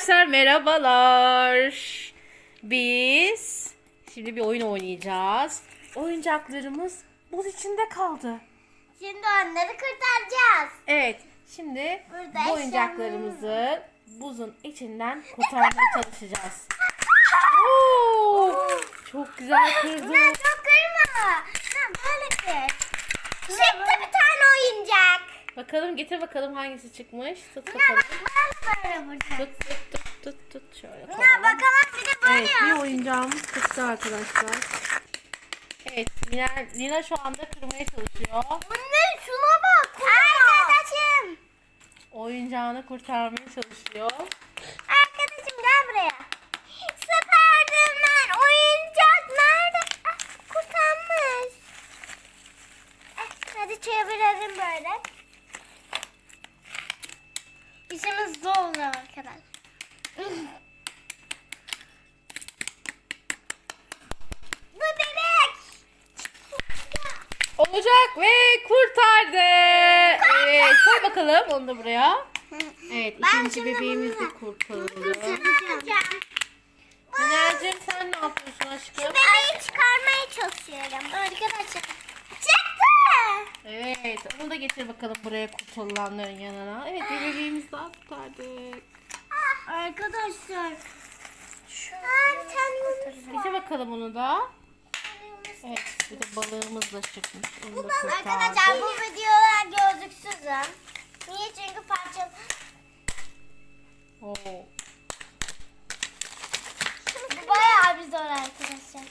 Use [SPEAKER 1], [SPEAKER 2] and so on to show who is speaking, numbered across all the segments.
[SPEAKER 1] Arkadaşlar merhabalar. Biz şimdi bir oyun oynayacağız. Oyuncaklarımız buz içinde kaldı.
[SPEAKER 2] Şimdi onları kurtaracağız.
[SPEAKER 1] Evet, şimdi
[SPEAKER 2] Burada
[SPEAKER 1] bu oyuncaklarımızı buzun içinden kurtarmaya çalışacağız. Oo, çok güzel kırdı.
[SPEAKER 2] Bunlar çok kırma. Ha, böyle kır. Çıktı bir tane oyuncak.
[SPEAKER 1] Bakalım getir bakalım hangisi çıkmış. Tut bakalım.
[SPEAKER 2] bak böyle.
[SPEAKER 1] Tut tut tut tut tut şöyle
[SPEAKER 2] Buna
[SPEAKER 1] koyalım.
[SPEAKER 2] bakalım bir de böyle
[SPEAKER 1] Evet bir oyuncağımız çıktı arkadaşlar. Evet Lina, Lina şu anda kırmaya çalışıyor.
[SPEAKER 2] Anne şuna bak. Arkadaşım.
[SPEAKER 1] Oyuncağını kurtarmaya çalışıyor.
[SPEAKER 2] Arkadaşım gel buraya. Spiderman oyuncak nerede? Ah, kurtarmış. Eh, hadi çevirelim böyle. İşimiz zor oldu arkadaşlar. Bu bebek.
[SPEAKER 1] Olacak ve kurtardı. Evet koy bakalım onu da buraya. Evet
[SPEAKER 2] Ben
[SPEAKER 1] ikinci
[SPEAKER 2] şimdi
[SPEAKER 1] bebeğimiz de
[SPEAKER 2] bununla
[SPEAKER 1] kurtarıldı. Minacığım sen ne yapıyorsun aşkım?
[SPEAKER 2] Bebeği çıkarmaya çalışıyorum. Arkadaşlar.
[SPEAKER 1] Evet onu da getir bakalım buraya kurtulanların yanına. Evet bir bebeğimiz daha kurtardık.
[SPEAKER 2] Arkadaşlar. Şu
[SPEAKER 1] Getir bakalım onu da. Evet bir de balığımız da çıkmış. Onu da kurtardık.
[SPEAKER 2] Arkadaşlar bu videolar gözüksüzüm. Niye? Çünkü parça
[SPEAKER 1] Oo.
[SPEAKER 2] bu bayağı bir zor arkadaşlar.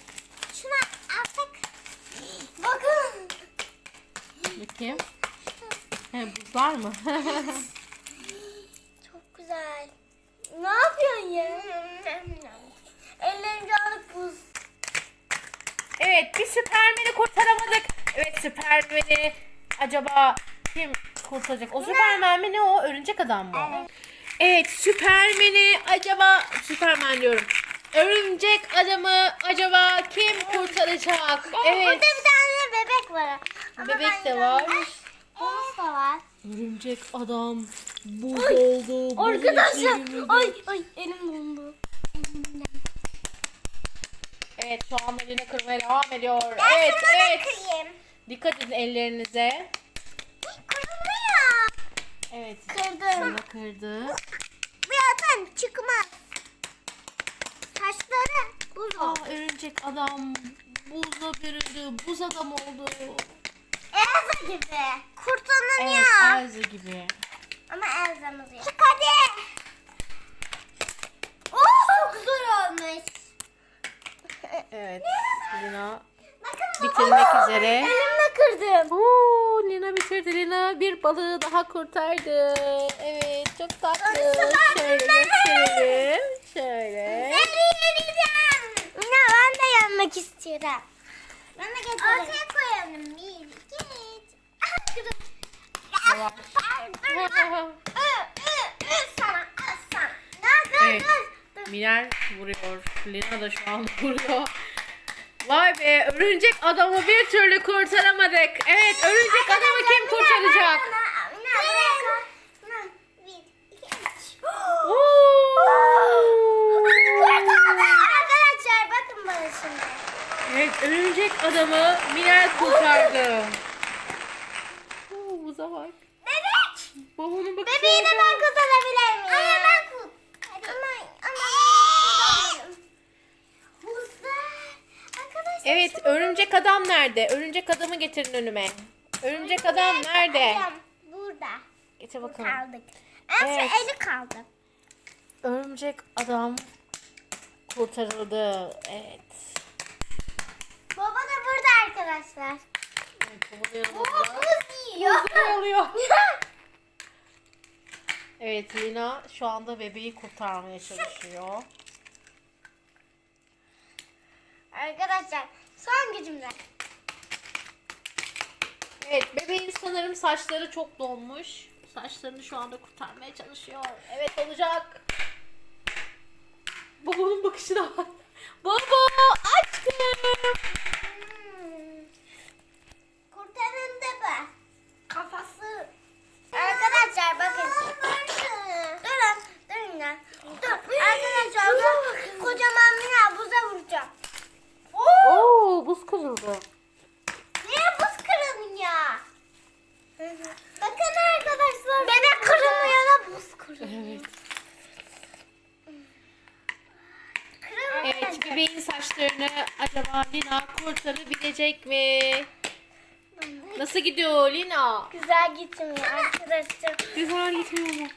[SPEAKER 2] Şuna alsak. Bakın.
[SPEAKER 1] Bakayım. He, buzlar mı?
[SPEAKER 2] Çok güzel. Ne yapıyorsun ya? Ellerimde alıp buz.
[SPEAKER 1] evet bir süpermeni kurtaramadık. Evet süpermeni acaba kim kurtaracak? O süpermen mi ne o? Örümcek adam mı?
[SPEAKER 2] Evet.
[SPEAKER 1] Evet süpermeni acaba süpermen diyorum. Örümcek adamı acaba kim kurtaracak? Evet.
[SPEAKER 2] Burada bir tane bebek var. Ama
[SPEAKER 1] Bebek
[SPEAKER 2] ben
[SPEAKER 1] de var.
[SPEAKER 2] Domuz da var.
[SPEAKER 1] Örümcek adam buz oldu. buz
[SPEAKER 2] Arkadaşlar. Ay ay elim dondu.
[SPEAKER 1] Evet şu anda yine kırmaya devam ediyor.
[SPEAKER 2] Ben
[SPEAKER 1] evet evet.
[SPEAKER 2] kırayım.
[SPEAKER 1] Dikkat edin ellerinize.
[SPEAKER 2] Kırılmıyor.
[SPEAKER 1] Evet.
[SPEAKER 2] Kırdım.
[SPEAKER 1] Şuna kırdı.
[SPEAKER 2] Bu zaten çıkmaz. Saçları buz
[SPEAKER 1] Aa,
[SPEAKER 2] oldu.
[SPEAKER 1] örümcek adam buzla büründü. Buz adam oldu.
[SPEAKER 2] Elsa gibi.
[SPEAKER 1] Evet
[SPEAKER 2] Kurtulanıyor.
[SPEAKER 1] Elsa gibi.
[SPEAKER 2] Ama Elsa'mız yok. Çık hadi. Oo, çok zor olmuş.
[SPEAKER 1] Evet. Lina
[SPEAKER 2] Bakın
[SPEAKER 1] bitirmek
[SPEAKER 2] Oo,
[SPEAKER 1] üzere.
[SPEAKER 2] Elimle kırdım.
[SPEAKER 1] Oo, Lina bitirdi. Lina bir balığı daha kurtardı. Evet çok tatlı. Şöyle gösterelim. Şöyle.
[SPEAKER 2] Ben yeneceğim. Yenmek istiyorum. Ben de getireyim. Ortaya koyalım. Bir, iki, üç.
[SPEAKER 1] Evet. Miner vuruyor. Lina da şu an vuruyor. Vay be örümcek adamı bir türlü kurtaramadık. Evet örümcek adamı kim kurtaracak?
[SPEAKER 2] Arkadaşlar bakın bana şimdi.
[SPEAKER 1] Evet örümcek adamı Miner kurtardı. Oo, buza bak.
[SPEAKER 2] Bebek.
[SPEAKER 1] Babamın bakışına
[SPEAKER 2] Bebeği de ben kurtarabilir miyim? Ama ben kut. Ama ama.
[SPEAKER 1] Evet örümcek adam nerede? Örümcek adamı getirin önüme. Örümcek adam nerede?
[SPEAKER 2] Burada.
[SPEAKER 1] Getir bakalım.
[SPEAKER 2] Kaldık. En
[SPEAKER 1] Evet.
[SPEAKER 2] eli kaldı.
[SPEAKER 1] Örümcek adam kurtarıldı. Evet.
[SPEAKER 2] Arkadaşlar.
[SPEAKER 1] Evet, baba da yanımızda.
[SPEAKER 2] Baba buz yiyor.
[SPEAKER 1] Buzları alıyor. Evet Lina şu anda bebeği kurtarmaya çalışıyor.
[SPEAKER 2] Arkadaşlar son gücümle.
[SPEAKER 1] Evet bebeğin sanırım saçları çok donmuş. Saçlarını şu anda kurtarmaya çalışıyor. Evet olacak. Babamın bakışına bak. Baba aşkım.
[SPEAKER 2] kırıldı. Niye buz kırılmıyor? Bakın arkadaşlar. Bebek kırılmıyor da
[SPEAKER 1] buz kırılıyor. Evet. Evet bebeğin saçlarını acaba Lina kurtarabilecek mi? Nasıl gidiyor Lina?
[SPEAKER 2] Güzel gitmiyor arkadaşlar.
[SPEAKER 1] Güzel gitmiyor mu?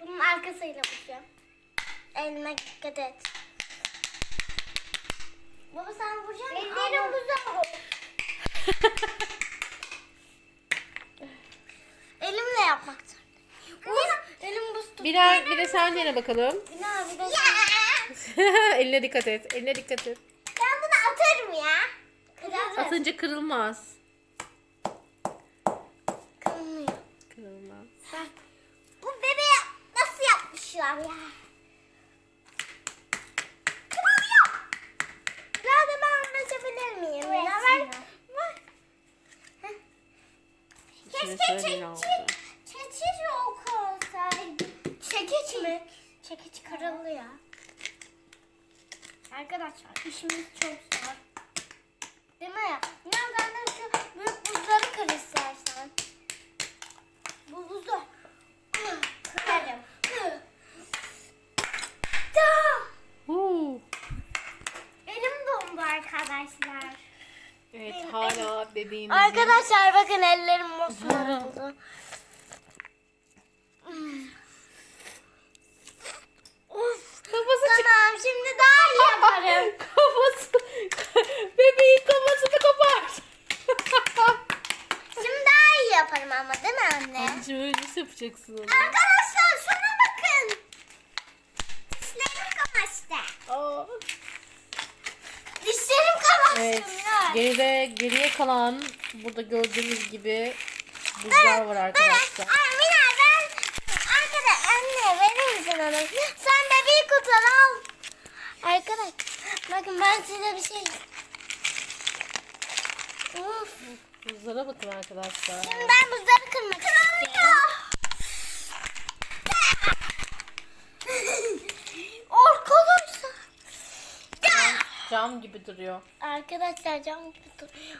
[SPEAKER 2] Bunun arkasıyla bakacağım. Elime dikkat et. Baba sen vuracaksın? Ellerim güzel. Elimle yapmak Uf, elim buz tuttu.
[SPEAKER 1] Bir, de- bir de sen dene bakalım.
[SPEAKER 2] Bina bir de
[SPEAKER 1] Eline dikkat et. Eline dikkat et.
[SPEAKER 2] Ben bunu atarım ya. Kırarım.
[SPEAKER 1] Atınca kırılmaz.
[SPEAKER 2] Kırılmıyor.
[SPEAKER 1] Kırılmaz.
[SPEAKER 2] Bak. Bu bebeğe nasıl yapmışlar ya? Kırılmıyor. Biraz da ben anlaşabilir miyim? Evet. Ya ben... Bak. Heh.
[SPEAKER 1] Ne oldu.
[SPEAKER 2] çekiç, çekiç yok olsaydı. Çekiç mi? Çekiç kırılıyor. Arkadaşlar işimiz çok zor. Değil mi? İnan ben de şu büyük buzları kır istersen. Bu buzu. Kırarım. Elim dondu arkadaşlar.
[SPEAKER 1] Evet hala bebeğimiz.
[SPEAKER 2] Arkadaşlar bakın ellerim mosmor oldu. Of.
[SPEAKER 1] Kafası
[SPEAKER 2] Tamam şimdi daha iyi yaparım.
[SPEAKER 1] Kafası. Bebeğin kafasını kopart.
[SPEAKER 2] Şimdi daha iyi yaparım ama değil mi anne?
[SPEAKER 1] Anneciğim öyle nasıl yapacaksın onu?
[SPEAKER 2] Arkadaşlar şuna bakın. Dişlerim kamaştı.
[SPEAKER 1] Aa.
[SPEAKER 2] Dişlerim kamaştı.
[SPEAKER 1] Evet. Geride, geriye kalan burada gördüğünüz gibi buzlar var arkadaşlar.
[SPEAKER 2] Ay Miray ben arkadaş anne verir misin onu? Sen bebeği kutan al. Arkadaş bakın ben size bir şey Uf.
[SPEAKER 1] Buzlara bakın arkadaşlar.
[SPEAKER 2] Şimdi ben buzları kırmak istiyorum. Arkadaşlar.
[SPEAKER 1] Cam gibi duruyor.
[SPEAKER 2] Arkadaşlar cam gibi duruyor.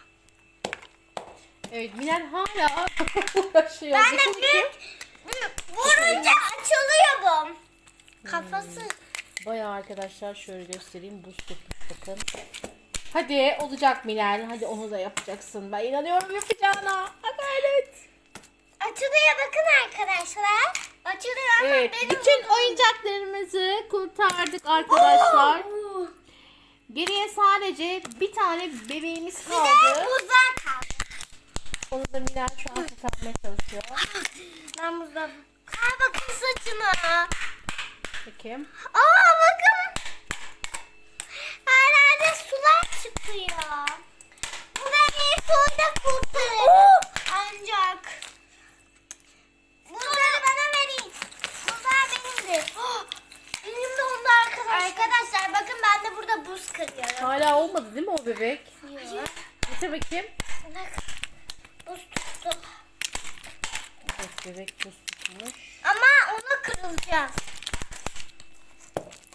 [SPEAKER 1] Evet Minel hala uğraşıyor.
[SPEAKER 2] Ben de büyük vurunca açılıyor bu. Kafası.
[SPEAKER 1] Bayağı arkadaşlar şöyle göstereyim. Buz tutmuş bakın. Hadi olacak Minel. Hadi onu da yapacaksın. Ben inanıyorum yapacağına. Ha, gayret.
[SPEAKER 2] Açılıyor bakın arkadaşlar. Açılıyor ama
[SPEAKER 1] Evet.
[SPEAKER 2] benim
[SPEAKER 1] Bütün oyuncaklarımızı kurtardık arkadaşlar.
[SPEAKER 2] Oo.
[SPEAKER 1] Geriye sadece bir tane bebeğimiz
[SPEAKER 2] Bir de
[SPEAKER 1] kaldı.
[SPEAKER 2] buzlar kaldı.
[SPEAKER 1] Onu da Minel şu an kurtarmaya çalışıyor.
[SPEAKER 2] Ben buzlar. Aa bakın saçına.
[SPEAKER 1] Bakayım.
[SPEAKER 2] Aa bakın. Her yerde sular çıkıyor. Bu beni suda kurtarır. Ancak. Bunları bana verin. Bunlar benimdir. Benim de onda arkadaşlar. Arkadaşlar bakın ben de burada buz kırıyorum.
[SPEAKER 1] Hala olmadı değil mi o bebek?
[SPEAKER 2] Hayır.
[SPEAKER 1] Getir bakayım.
[SPEAKER 2] Bak. Buz tuttu.
[SPEAKER 1] Evet bebek buz tutmuş.
[SPEAKER 2] Ama onu kırılacağız.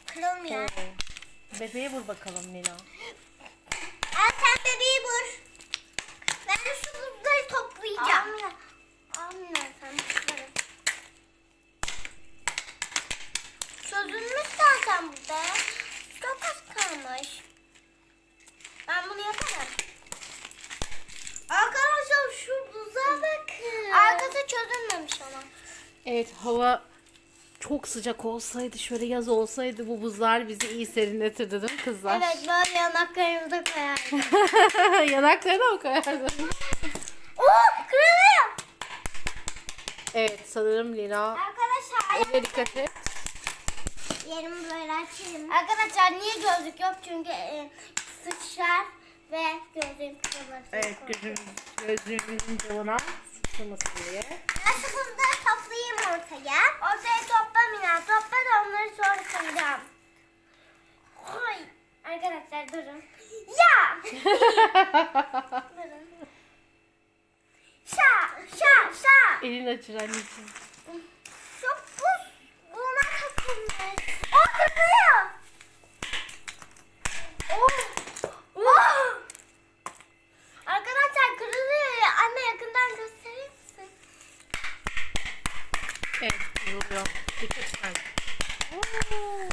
[SPEAKER 2] Kırılmıyor.
[SPEAKER 1] Oo. Bebeğe vur bakalım Nina.
[SPEAKER 2] Al sen bebeği vur. Ben şu buzları toplayacağım. Anne. Anne sen buzları. Çözülmüş zaten burada. Çok az kalmış. Ben bunu yaparım. Arkadaşlar şu buza bakın. Arkası çözülmemiş ama.
[SPEAKER 1] Evet hava çok sıcak olsaydı şöyle yaz olsaydı bu buzlar bizi iyi serinletirdi değil mi kızlar?
[SPEAKER 2] Evet böyle yanaklarımıza koyardım.
[SPEAKER 1] Yanaklarına mı koyardın?
[SPEAKER 2] Oo kırılıyor.
[SPEAKER 1] Evet sanırım Lina.
[SPEAKER 2] Arkadaşlar
[SPEAKER 1] Eline dikkat et.
[SPEAKER 2] yerimi böyle açayım. Arkadaşlar niye gözlük yok? Çünkü e, sıçrar ve gözlüğüm kırılır.
[SPEAKER 1] Evet gözümüz, gözlüğümüzün camına sıçramasın diye.
[SPEAKER 2] Ben şu buzları toplayayım ortaya. Ortaya topla Mina. Topla da onları sonra koyacağım. Oy. Arkadaşlar durun. Ya! durun. Şa! Şa! Şa!
[SPEAKER 1] Elini açır anneciğim.
[SPEAKER 2] Evet, yığılıyor. Lütfen.
[SPEAKER 1] Oo.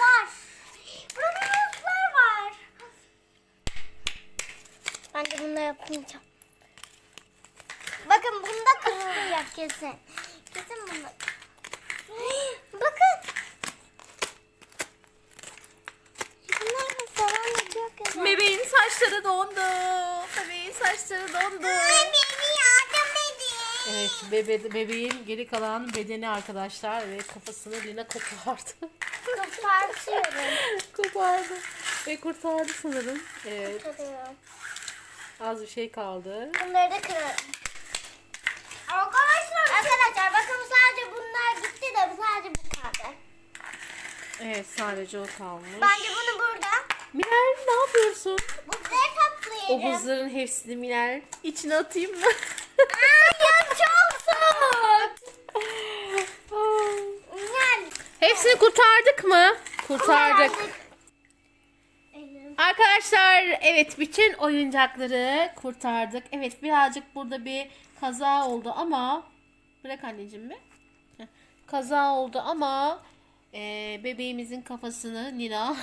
[SPEAKER 1] var. Burada muzlar var.
[SPEAKER 2] Ben de bunları yapmayacağım. Bakın bunda kırılacak kesin. Kesin bunda. Bakın. Bunlar.
[SPEAKER 1] Bebeğin saçları dondu. Bebeğin saçları dondu.
[SPEAKER 2] beni yardım edin.
[SPEAKER 1] Evet bebe, bebeğin geri kalan bedeni arkadaşlar ve kafasını Lina kopardı.
[SPEAKER 2] Kopartıyorum.
[SPEAKER 1] kopardı. Ve kurtardı sanırım. Evet
[SPEAKER 2] Kırıyorum.
[SPEAKER 1] az bir şey kaldı.
[SPEAKER 2] Bunları da kırarım. Arkadaşlar. Arkadaşlar bakın sadece bunlar gitti de sadece bu kaldı.
[SPEAKER 1] Evet sadece o kalmış.
[SPEAKER 2] Bence bunu burada.
[SPEAKER 1] Miner ne yapıyorsun? O buzların hepsini Miner içine atayım mı?
[SPEAKER 2] Hayır çok soğuk.
[SPEAKER 1] Hepsini kurtardık mı? Kurtardık.
[SPEAKER 2] Elim.
[SPEAKER 1] Arkadaşlar evet bütün oyuncakları kurtardık. Evet birazcık burada bir kaza oldu ama bırak anneciğim mi? Heh, Kaza oldu ama e, bebeğimizin kafasını Nina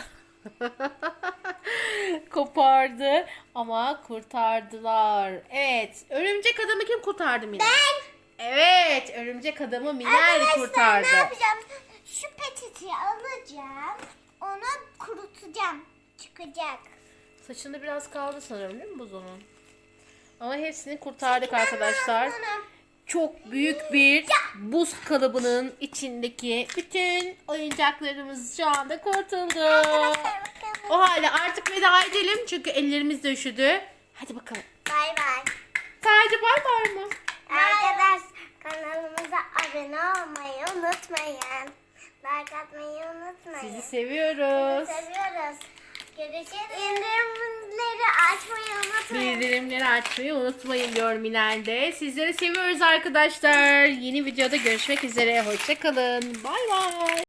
[SPEAKER 1] kopardı ama kurtardılar. Evet örümcek adamı kim kurtardı Mina?
[SPEAKER 2] Ben.
[SPEAKER 1] Evet örümcek adamı Miner
[SPEAKER 2] Arkadaşlar
[SPEAKER 1] kurtardı.
[SPEAKER 2] ne yapacağım? Şu peçeteyi alacağım. Onu kurutacağım. Çıkacak.
[SPEAKER 1] Saçında biraz kaldı sanırım değil mi buzunun? Ama hepsini kurtardık arkadaşlar. Çok büyük bir buz kalıbının içindeki bütün oyuncaklarımız şu anda kurtuldu. O halde artık veda edelim çünkü ellerimiz de üşüdü. Hadi bakalım.
[SPEAKER 2] Bay bay.
[SPEAKER 1] Sadece bay bay mı?
[SPEAKER 2] Arkadaş kanalımıza abone olmayı unutmayın. Like atmayı unutmayın.
[SPEAKER 1] Sizi seviyoruz.
[SPEAKER 2] seviyoruz. Görüşürüz. İndirimleri açmayı unutmayın.
[SPEAKER 1] Bildirimleri açmayı unutmayın diyor Minel de. Sizleri seviyoruz arkadaşlar. Yeni videoda görüşmek üzere. Hoşçakalın. Bay bay.